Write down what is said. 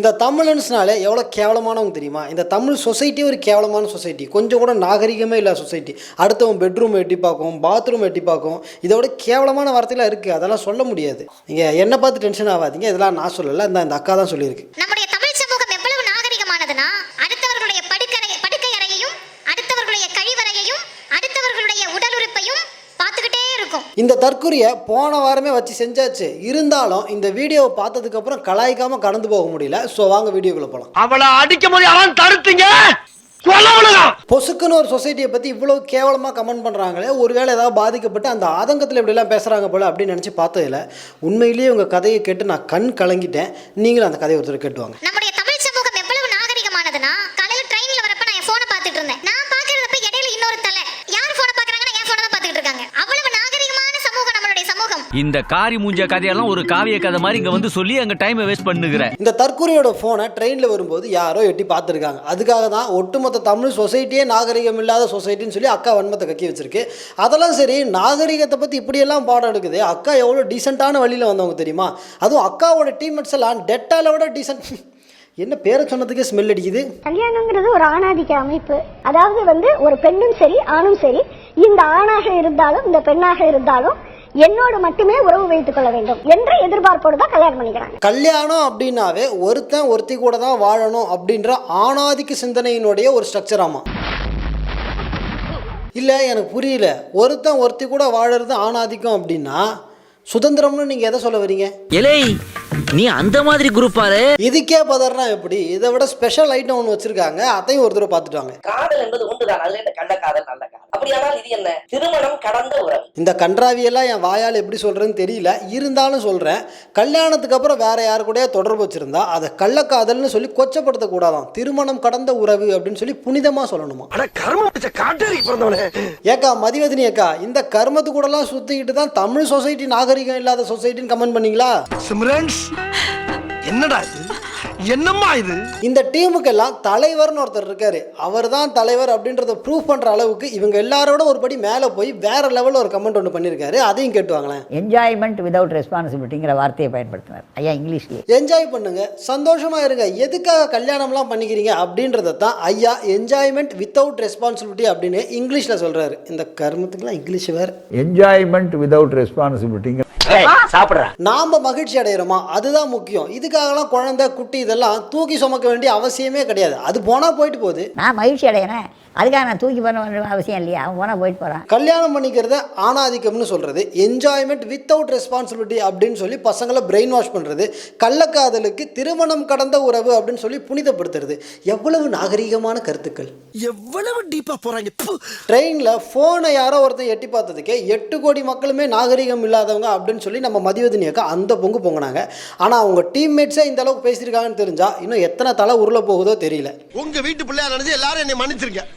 இந்த தமிழன்ஸ்னாலே எவ்வளோ கேவலமானவங்க தெரியுமா? இந்த தமிழ் சொசைட்டி ஒரு கேவலமான சொசைட்டி கொஞ்சம் கூட நாகரிகமே இல்லை சொசைட்டி அடுத்தவன் பெட்ரூம் எட்டி பார்க்கும் பாத்ரூம் எட்டி பார்க்கும். இதோட கேவலமான வார்த்தையெல்லாம் இருக்குது அதெல்லாம் சொல்ல முடியாது. நீங்கள் என்னை பார்த்து டென்ஷன் ஆகாதீங்க. இதெல்லாம் நான் சொல்லலை. இந்த இந்த அக்கா தான் சொல்லியிருக்கு. இந்த தற்கொலையை போன வாரமே வச்சு செஞ்சாச்சு. இருந்தாலும் இந்த வீடியோவை பார்த்ததுக்கப்புறம் கலாய்க்காமல் கடந்து போக முடியல. ஸோ வாங்க வீடியோக்குள்ளே போகலாம் அவளை அடிக்கும் போது யாரும் தடுத்தீங்க. பொசுக்குன்னு ஒரு சொசைட்டியை பற்றி இவ்வளோ கேவலமாக கமெண்ட் பண்ணுறாங்களே ஒருவேளை ஏதாவது பாதிக்கப்பட்டு அந்த ஆதங்கத்தில் இப்படிலாம் பேசுகிறாங்க போல அப்படின்னு நினச்சி பார்த்ததில்ல உண்மையிலேயே உங்கள் கதையை கேட்டு நான் கண் கலங்கிட்டேன். நீங்களும் அந்த கதையை ஒருத்தர் கேட்டுவாங்க நம்முடைய தமிழ் சமூகம் எவ்வளவு நாகரிகமானதுன்னா காலையில ட்ரெயின்ல வரப்ப நான் என் போனை பார்த்துட்டு இருந்தேன் நான் பார்க்கறதப்ப இடையில இன்னொரு தலை யார் போனை பார்க்கறாங்கன்னா என் போனை தான் பார்த்துட்டு இருக்காங்க அவ்வளவு நாகரிகமான சமூகம் நம்மளுடைய சமூகம் இந்த காரி மூஞ்ச கதையெல்லாம் ஒரு காவிய கதை மாதிரி இங்க வந்து சொல்லி அங்க டைமை வேஸ்ட் பண்ணுகிற. இந்த தற்கொலையோட ஃபோனை ட்ரெயினில் வரும்போது யாரோ எட்டி பார்த்துருக்காங்க. அதுக்காக தான் ஒட்டுமொத்த தமிழ் சொசைட்டியே நாகரிகம் இல்லாத சொசைட்டின்னு சொல்லி அக்கா வன்மத்தை கக்கி வச்சிருக்கு. அதெல்லாம் சரி நாகரிகத்தை பற்றி இப்படியெல்லாம் பாடம் எடுக்குது. அக்கா எவ்வளோ டீசெண்டான வழியில் வந்தவங்க தெரியுமா? அதுவும் அக்காவோட டீம்மேட்ஸ் எல்லாம் டெட்டால விட டீசென்ட் என்ன பேரை சொன்னதுக்கே ஸ்மெல் அடிக்குது. கல்யாணங்கிறது ஒரு ஆணாதிக்க அமைப்பு. அதாவது வந்து ஒரு பெண்ணும் சரி ஆணும் சரி. இந்த ஆணாக இருந்தாலும் இந்த பெண்ணாக இருந்தாலும் என்னோடு மட்டுமே உறவு வைத்துக் கொள்ள வேண்டும் என்ற எதிர்பார்ப்போடு தான் கல்யாணம் பண்ணிக்கிறாங்க. கல்யாணம் அப்படின்னாவே ஒருத்தன் ஒருத்தி கூட தான் வாழணும் அப்படின்ற ஆணாதிக்க சிந்தனையினுடைய ஒரு ஸ்ட்ரக்சர் ஆமாம் இல்லை எனக்கு புரியல. ஒருத்தன் ஒருத்தி கூட வாழறது ஆணாதிக்கம் அப்படின்னா சுதந்திரம்னு நீங்கள் எதை சொல்ல வரீங்க? எலே நீ அந்த மாதிரி குரூப்பாரு இதுக்கே பதறனா எப்படி? இதை விட ஸ்பெஷல் ஐட்டம் ஒன்று வச்சுருக்காங்க. அதையும் ஒரு தடவை பார்த்துட்டு வாங்க காதல் என்பது உண்டுதான் அதுல என்ன கள்ள காதல் நல்ல காதல். அப்படியானால் இது என்ன? திருமணம் கடந்த உறவு. இந்த கன்றாவியெல்லாம் என் வாயால் எப்படி சொல்கிறேன்னு தெரியல. இருந்தாலும் சொல்கிறேன் கல்யாணத்துக்கு அப்புறம் வேற யாரு கூடயே தொடர்பு வச்சுருந்தா அதை கள்ளக்காதல்னு சொல்லி கொச்சப்படுத்தக்கூடாதாம் திருமணம் கடந்த உறவு அப்படின்னு சொல்லி புனிதமாக சொல்லணுமா? அட கர்மம் பிடிச்ச காட்டேரி பிறந்தவனே. ஏக்கா மதிவதினி அக்கா இந்த கர்மத்து கூடலாம் சுற்றிக்கிட்டு தான் தமிழ் சொசைட்டி நாகரிகம் இல்லாத சொசைட்டின்னு கமெண்ட் பண்ணீங்களா? சிம்ரன்ஸ் என்னடா இது? என்னம்மா இது? இந்த டீமுக்கெல்லாம் தலைவர்னு ஒருத்தர் இருக்காரு. அவர் தான் தலைவர் அப்படின்றத ப்ரூவ் பண்ணுற அளவுக்கு இவங்க எல்லாரோட ஒரு படி மேலே போய் வேற லெவலில் ஒரு கமெண்ட் ஒன்று பண்ணியிருக்காரு அதையும் கேட்டு வாங்களேன். என்ஜாய்மெண்ட் விதவுட் ரெஸ்பான்சிபிலிட்டிங்கிற வார்த்தையை பயன்படுத்தினார். ஐயா இங்கிலீஷ்லேயே என்ஜாய் பண்ணுங்க. சந்தோஷமா இருங்க. எதுக்காக கல்யாணம்லாம் பண்ணிக்கிறீங்க அப்படின்றத தான் ஐயா என்ஜாய்மெண்ட் வித்தவுட் ரெஸ்பான்சிபிலிட்டி அப்படின்னு இங்கிலீஷில் சொல்றாரு. இந்த கர்மத்துக்குலாம் இங்கிலீஷ் வேற. என்ஜாய்மெண்ட் விதவுட் ரெஸ்பான்சிபிலிட்டிங்க சாப்பிடுறா. நாம மகிழ்ச்சி அடைகிறோமா அதுதான் முக்கியம். இதுக்காகலாம் குழந்தை குட்டி இதெல்லாம் தூக்கி சுமக்க வேண்டிய அவசியமே கிடையாது. அது போனால் போயிட்டு போகுது. நான் மகிழ்ச்சி அடையிறேன். அதுக்காக நான் தூக்கி பண்ண வேண்டிய அவசியம் இல்லையா? அவன் போனால் போயிட்டு போகிறான் கல்யாணம் பண்ணிக்கிறத ஆணாதிக்கம்னு சொல்கிறது என்ஜாய்மெண்ட் வித்தவுட் ரெஸ்பான்சிபிலிட்டி அப்படின்னு சொல்லி பசங்களை பிரெயின் வாஷ் பண்ணுறது கள்ளக்காதலுக்கு திருமணம் கடந்த உறவு அப்படின்னு சொல்லி புனிதப்படுத்துறது. எவ்வளவு நாகரிகமான கருத்துக்கள். எவ்வளவு டீப்பா போறாங்க. ப்பு. ட்ரெயினில் ஃபோனை யாரோ ஒருத்தன் எட்டி பார்த்ததுக்கே எட்டு கோடி மக்களுமே நாகரிகம் இல்லாதவங்க அப்படின்னு சொல்லி நம்ம மதிவதினி அக்கா அந்த பொங்கு பொங்கினாங்க. ஆனால் அவங்க டீம்மேட்ஸே இந்த அளவுக்கு பேசியிருக்காங்கன்னு தெரிஞ்சா இன்னும் எத்தனை தலை உருள போகுதோ தெரியல. உங்க வீட்டு பிள்ளையா நினைச்சு எல்லாரும் என்னை மன்னிச்சிருக்க